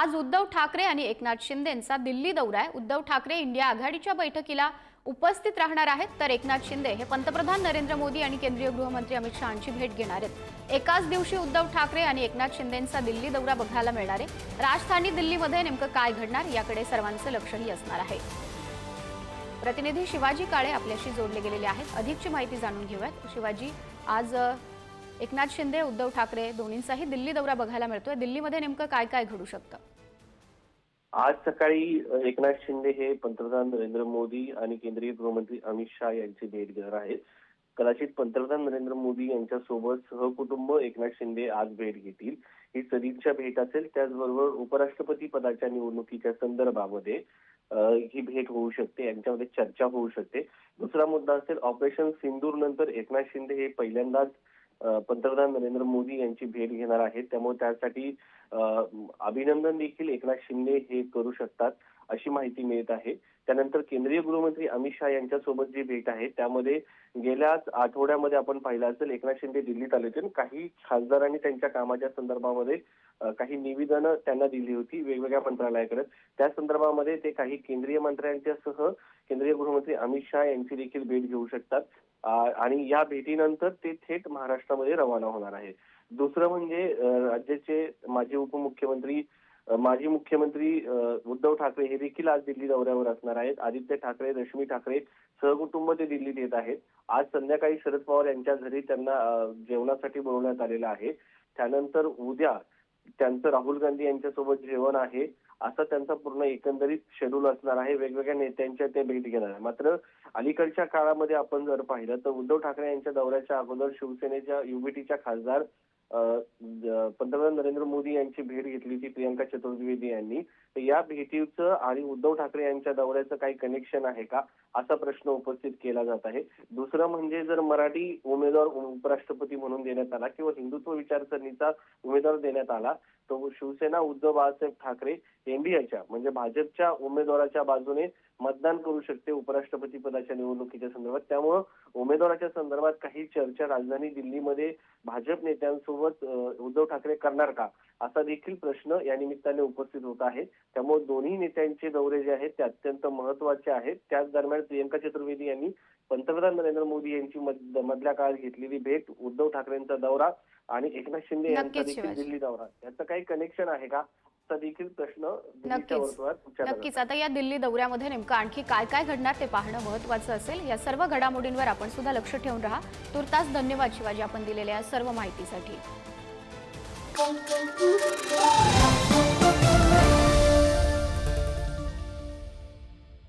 आज उद्धव ठाकरे आणि एकनाथ शिंदेंचा दिल्ली दौरा आहे. उद्धव ठाकरे इंडिया आघाडीच्या बैठकीला उपस्थित राहणार आहेत. तर एकनाथ शिंदे हे पंतप्रधान नरेंद्र मोदी आणि केंद्रीय गृहमंत्री अमित शहाची भेट घेणार आहेत. एकाच दिवशी उद्धव ठाकरे आणि एकनाथ शिंदेंचा दिल्ली दौरा बघायला मिळणार आहे. राजधानी दिल्लीमध्ये नेमकं काय घडणार याकडे सर्वांचं लक्षही असणार आहे. प्रतिनिधी शिवाजी काळे आपल्याशी जोडले गेलेले आहेत. अधिकची माहिती जाणून घेऊयात. शिवाजी आज एकनाथ शिंदे उद्धव ठाकरे दोन्हींचाही दिल्ली दौरा बघायला मिळतोय. दिल्लीमध्ये नेमकं काय काय घडू शकतं? आज सकाळी एकनाथ शिंदे हे पंतप्रधान नरेंद्र मोदी आणि केंद्रीय गृहमंत्री अमित शहा यांची भेट घेणार आहेत. कदाचित पंतप्रधान नरेंद्र मोदी यांच्यासोबत सहकुटुंब एकनाथ शिंदे आज भेट घेतील. ही सदिच्छा भेट असेल त्याचबरोबर उपराष्ट्रपती पदाच्या निवडणुकीच्या संदर्भामध्ये ही भेट होऊ शकते यांच्यामध्ये चर्चा होऊ शकते. दुसरा मुद्दा असेल ऑपरेशन सिंदूर नंतर एकनाथ शिंदे हे पहिल्यांदाच पंतप्रधान नरेंद्र मोदी यांची भेट घेणार आहेत. त्यामुळे त्यासाठी अभिनंदन देखील एकनाथ शिंदे हे करू शकतात. अशी माहिती मिळत आहे. त्यानंतर केंद्रीय गृहमंत्री अमित शहा यांच्यासोबत जी भेट आहे त्यामध्ये गेल्याच आठवड्यामध्ये आपण पाहिलं असेल एकनाथ शिंदे दिल्लीत आले होते. आणि काही खासदारांनी त्यांच्या कामाच्या संदर्भामध्ये काही निवेदनं त्यांना दिली होती वेगवेगळ्या मंत्रालयाकडे. त्या संदर्भामध्ये ते काही केंद्रीय मंत्र्यांच्यासह केंद्रीय गृहमंत्री अमित शहा यांची देखील भेट घेऊ शकतात. आणि या भेटीनंतर ते थेट महाराष्ट्रामध्ये रवाना होणार आहे. दुसरं म्हणजे राज्याचे माजी उपमुख्यमंत्री माजी मुख्यमंत्री उद्धव ठाकरे हे देखील आज दिल्ली दौऱ्यावर असणार आहेत. आदित्य ठाकरे रश्मी ठाकरे सहकुटुंब ते दिल्लीत येत आहेत. आज संध्याकाळी शरद पवार यांच्या घरी त्यांना जेवणासाठी बोलवण्यात आलेलं आहे. त्यानंतर उद्या त्यांचं राहुल गांधी यांच्यासोबत जेवण आहे. असा त्यांचा पूर्ण एकंदरीत शेड्यूल असणार आहे. वेगवेगळ्या नेत्यांच्या ते भेट घेणार आहे. मात्र अलीकडच्या काळामध्ये आपण जर पाहिलं तर उद्धव ठाकरे यांच्या दौऱ्याच्या अगोदर शिवसेनेच्या युबीटीच्या खासदार पंतप्रधान नरेंद्र मोदी यांची भेट घेतली होती प्रियंका चतुर्वेदी यांनी तर या भेटीचं आणि उद्धव ठाकरे यांच्या दौऱ्याचं काही कनेक्शन आहे का? असा प्रश्न उपस्थित केला जात आहे. दुसरं म्हणजे जर मराठी उमेदवार उपराष्ट्रपती म्हणून देण्यात आला किंवा हिंदुत्व विचारसरणीचा उमेदवार देण्यात आला तो शिवसेना उद्धव बाळासाहेब ठाकरे एनडीएच्या म्हणजे भाजपच्या उमेदवाराच्या बाजूने मतदान करू शकते उपराष्ट्रपती पदाच्या निवडणुकीच्या संदर्भात. त्यामुळं उमेदवाराच्या संदर्भात काही चर्चा राजधानी दिल्लीमध्ये भाजप नेत्यांसोबत उद्धव ठाकरे करणार का? असा देखील प्रश्न या निमित्ताने उपस्थित होत आहे. त्यामुळे दोन्ही नेत्यांचे दौरे जे आहेत ते अत्यंत महत्त्वाचे आहेत. त्याच दरम्यान प्रियंका चतुर्वेदी यांनी पंतप्रधान नरेंद्र मोदी यांची मध- मधल्या काळात घेतलेली भेट उद्धव ठाकरेंचा दौरा आणि एकनाथ शिंदे यांचा देखील. दिल्ली दौरा. याचं काही कनेक्शन आहे का? असा देखील प्रश्न नक्कीच. नक्कीच. आता या दिल्ली दौऱ्यामध्ये नेमकं आणखी काय काय घडणार ते पाहणं महत्त्वाचं असेल. या सर्व घडामोडींवर आपण सुद्धा लक्ष ठेवून राहा. तुर्तास धन्यवाद शिवाजी आपण दिलेल्या सर्व माहितीसाठी. Música